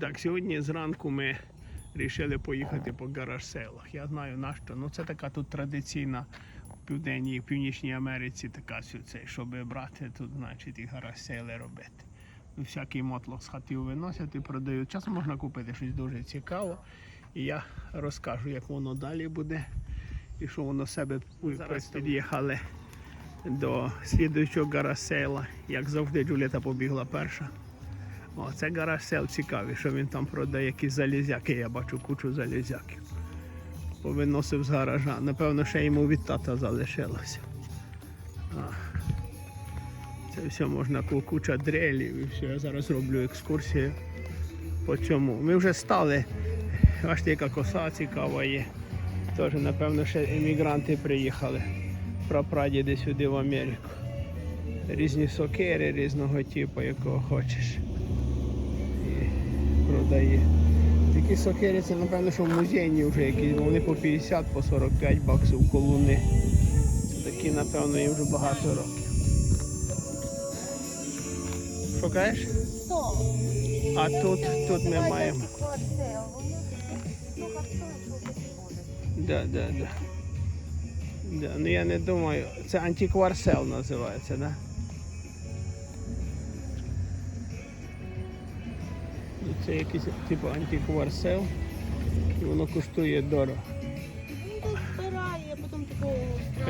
Так, сьогодні зранку ми вирішили поїхати по гараж селах. Я знаю на що. Ну це така тут традиційна в південній і в північній Америці така це, щоб брати тут, значить, і гараж сели робити. Всякий мотлох з хатів виносять і продають. Часом можна купити щось дуже цікаве. І я розкажу, як воно далі буде. І що воно себе під'їхали до слідуючого гарасейла. Як завжди, Джуліта побігла перша. О, це гарасел цікавий, що він там продає якісь залізяки. Я бачу кучу залізяків. Повиносив з гаража. Напевно, ще йому від тата залишилося. Це все можна куча дрелів і все. Я зараз роблю екскурсію по цьому. Ми вже стали. Бачите, яка коса цікава є. Теж, напевно, ще емігранти приїхали. Прапрадіди сюди в Америку. Різні сокири різного типу, якого хочеш. І продає. Такі сокири це, напевно, що в музейні вже якісь, вони по 50, по 45 баксів колуни. Це такі, напевно, їм вже багато років. Кажеш? А тут, тут ми маємо. Да, да, да. Да, ну я не думаю. Це антиквар сел називається, да? Це якийсь типу антиквар сел. І воно коштує дорого. збирає, потім такого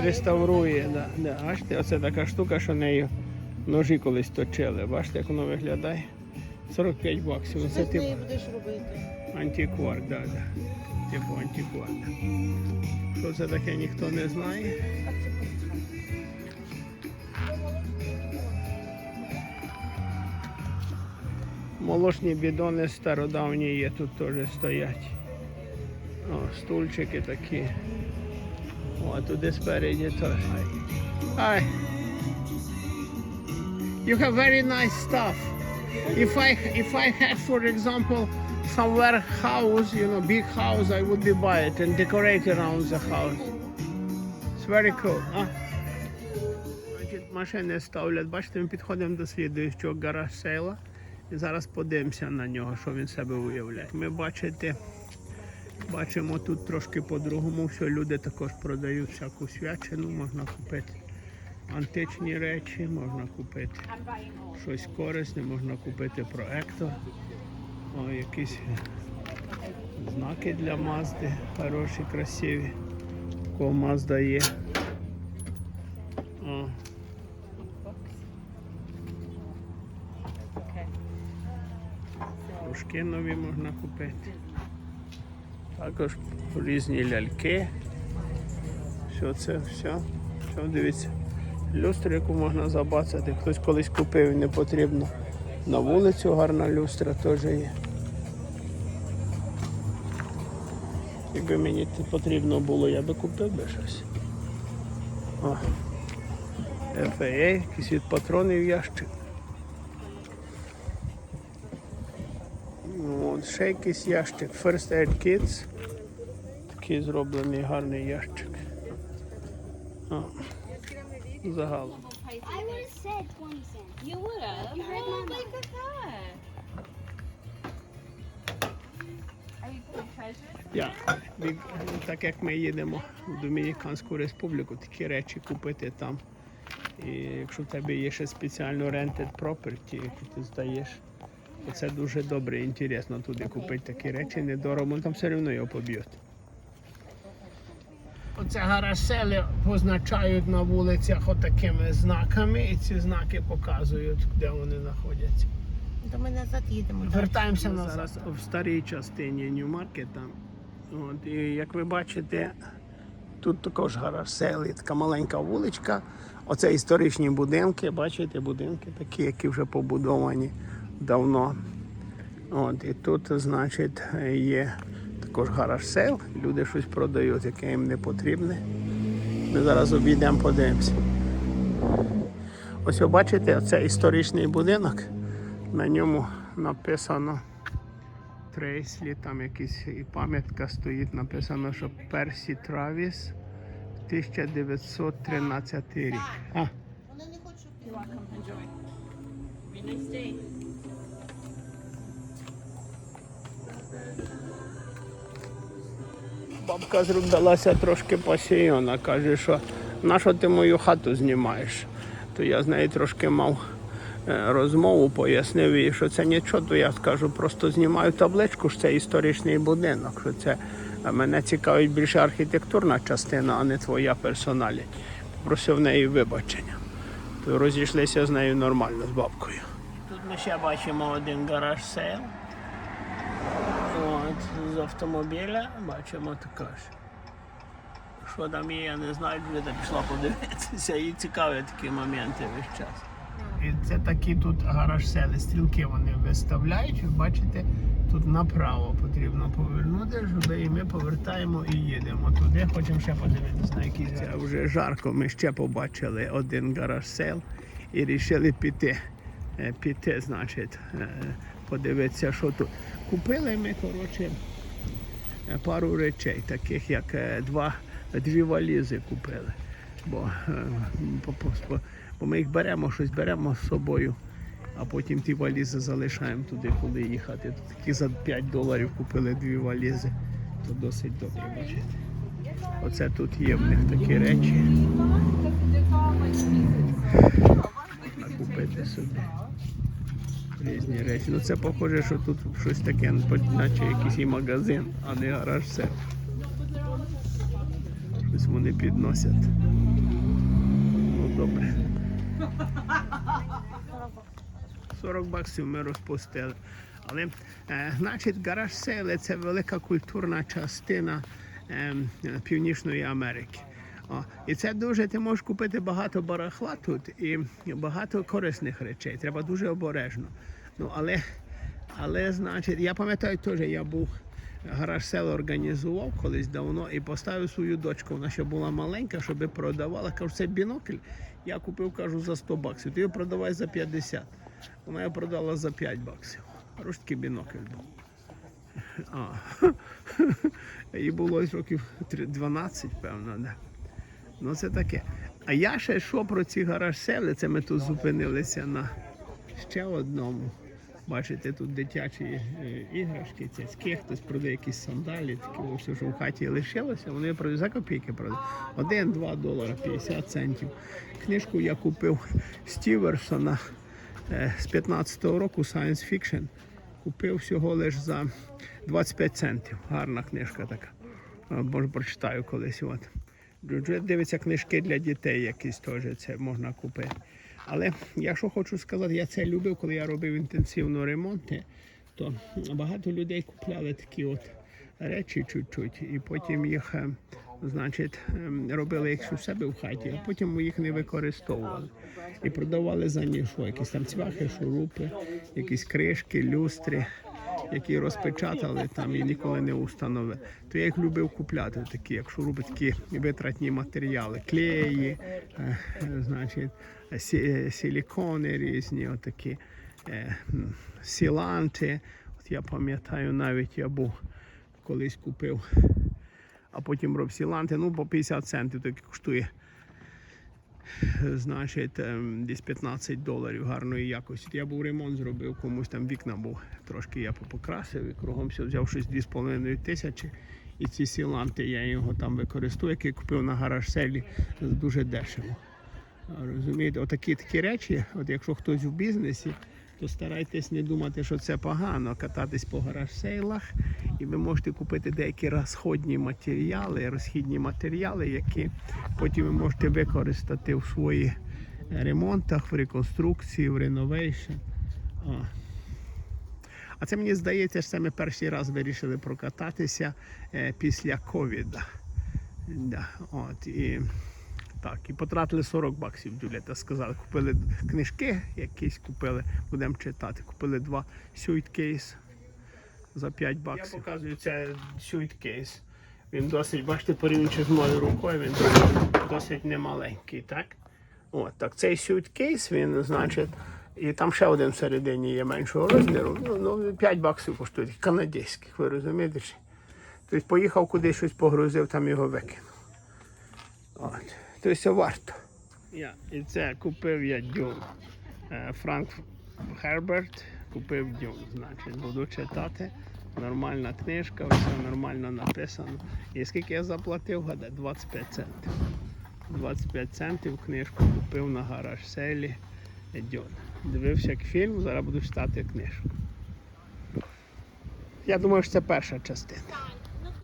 Реставрує, да, да. Бачите, оце така штука, що нею ножі колись точили. Бачите, як воно виглядає? 45 баксів. Що Це ти з нею будеш робити? антиквар, да, да. Типу антиквар. Що це таке, ніхто не знає. Молочні бідони стародавні є, тут теж стоять. О, стульчики такі. О, туди спереді теж. Hi. You have very nice stuff. If I if I had, for example, somewhere house, you know, big house, I would be buy it and decorate around the house. It's very cool. Значить, машини ставлять. Бачите, ми підходимо до слідуючого гараж сейла. І зараз подивимося на нього, що він себе уявляє. Ми бачите, бачимо тут трошки по-другому, все люди також продають всяку свячину, можна купити античні речі, можна купити щось корисне, можна купити проектор. О, якісь знаки для Мазди, хороші, красиві. Кого Мазда є. О. Кружки нові можна купити. Також різні ляльки. Все це, все. Все, дивіться. Люстру, яку можна забацати. Хтось колись купив і не потрібно. На вулицю гарна люстра теж є. Якби мені потрібно було, я би купив би щось. О. FAA, якийсь від патронів ящик. От, ще якийсь ящик. First Aid Kids. Такий зроблений гарний ящик. О. Загалом. I would have said 20 cents. You would have. You my oh? Я, так як ми їдемо в Домініканську республіку, такі речі купити там. І якщо в тебе є ще спеціально rented property, які ти здаєш, це дуже добре і інтересно туди купити такі речі, недорого, там все одно його поб'ють. Оце гарасели позначають на вулицях отакими знаками, і ці знаки показують, де вони знаходяться. То ми назад їдемо. Вертаємося назад. зараз в старій частині Нью-Маркета. От, і як ви бачите, тут також гараж сели, така маленька вуличка. Оце історичні будинки, бачите, будинки такі, які вже побудовані давно. От, і тут, значить, є також гараж сел. Люди щось продають, яке їм не потрібне. Ми зараз обійдемо, подивимося. Ось ви бачите, це історичний будинок. На ньому написано Трейслі, там якась і пам'ятка стоїть, написано, що Персі Травіс 1913 рік. Вони не хочуть, щоб ти Enjoy. Have a nice day. Бабка зробилася трошки пасійона, каже, що на що ти мою хату знімаєш? То я з нею трошки мав е, розмову, пояснив їй, що це нічого, то я скажу, просто знімаю табличку, що це історичний будинок, що це мене цікавить більше архітектурна частина, а не твоя персоналі. В неї вибачення. То розійшлися з нею нормально з бабкою. Тут ми ще бачимо один гараж сейл. З автомобіля бачимо також. Що там є, я не знаю, Джуда пішла подивитися. Їй цікаві такі моменти весь час. І це такі тут гараж сели, стрілки вони виставляють. Ви бачите, тут направо потрібно повернути, сюди, і ми повертаємо і їдемо туди. Хочемо ще подивитися на якісь. Це вже жарко. Ми ще побачили один гараж сел і вирішили піти. Е, Піти, значить, е, подивитися, що тут. Купили ми, коротше, е, пару речей, таких як е, два, дві валізи купили. Бо, е, бо ми їх беремо, щось беремо з собою, а потім ті валізи залишаємо туди, коли їхати. Тут такі за 5 доларів купили дві валізи, то досить добре бачите. Оце тут є в них такі речі. Купити собі. Різні речі. Ну це похоже, що тут щось таке, наче якийсь і магазин, а не гараж все. Щось вони підносять. Ну добре. 40 баксів ми розпустили. Але, е, значить, гараж сели це велика культурна частина е, Північної Америки. І це дуже, ти можеш купити багато барахла тут і багато корисних речей. Треба дуже обережно. Ну, але, але, значить, я пам'ятаю теж, я був гараж сел організував колись давно і поставив свою дочку. Вона ще була маленька, щоб продавала. Кажу, це бінокль. Я купив, кажу, за 100 баксів. Ти його продавай за 50. Вона його продала за 5 баксів. Хороший бінокль був. А, їй було років 12, певно, да. Ну це таке. А я ще що про ці гараж сели, це ми тут зупинилися на ще одному. Бачите, тут дитячі е, іграшки, цяцьки, хтось продає якісь сандалі, такі ось, що в хаті лишилося, вони продають за копійки продають. Один-два долара 50 центів. Книжку я купив Стіверсона е, з 15-го року Science Fiction. Купив всього лише за 25 центів. Гарна книжка така. Е, Може, прочитаю колись. От. Джуджет дивиться книжки для дітей, якісь теж це можна купити. Але я що хочу сказати, я це любив, коли я робив інтенсивно ремонти, то багато людей купляли такі от речі чуть-чуть, і потім їх, е, значить, ем, робили їх у себе в хаті, а потім їх не використовували. І продавали за ніщо, якісь там цвяхи, шурупи, якісь кришки, люстри які розпечатали там і ніколи не установили. То я їх любив купляти, такі, як шуруби, такі витратні матеріали, клеї, е, значить, сі- е, силікони різні, отакі, е, сіланти. От я пам'ятаю, навіть я був колись купив, а потім робив сіланти, ну по 50 центів, так коштує значить, ем, десь 15 доларів гарної якості. Я був ремонт зробив, комусь там вікна був. Трошки я покрасив і кругом все взяв щось 2,5 тисячі. І ці сіланти я його там використовую, який купив на гараж селі дуже дешево. Розумієте, отакі такі речі, от якщо хтось в бізнесі, то старайтесь не думати, що це погано, кататись по гараж сейлах, і ви можете купити деякі розходні матеріали, розхідні матеріали, які потім ви можете використати в своїх ремонтах, в реконструкції, в реновейшн. А це мені здається, що ми перший раз вирішили прокататися е, після ковіда. Да, от, і, так, і потратили 40 баксів, Джуліта сказала. Купили книжки якісь, купили, будемо читати. Купили два сюйткейс за 5 баксів. Я показую це сюйткейс. Він досить, бачите, порівнюючи з моєю рукою, він досить, немаленький, так? От, так, цей сюйткейс, він, значить, і там ще один всередині є меншого розміру. Ну, ну 5 баксів коштує, канадських, ви розумієте? Тобто поїхав кудись щось погрузив, там його викинув. От. Тобто варто. Я, і це купив я дюн. Е, Франк Герберт купив дюн, значить, буду читати. Нормальна книжка, все нормально написано. І скільки я заплатив, гадай, 25 центів. 25 центів книжку купив на гараж селі. Едьон. Дивився як фільм, зараз буду читати книжку. Я думаю, що це перша частина.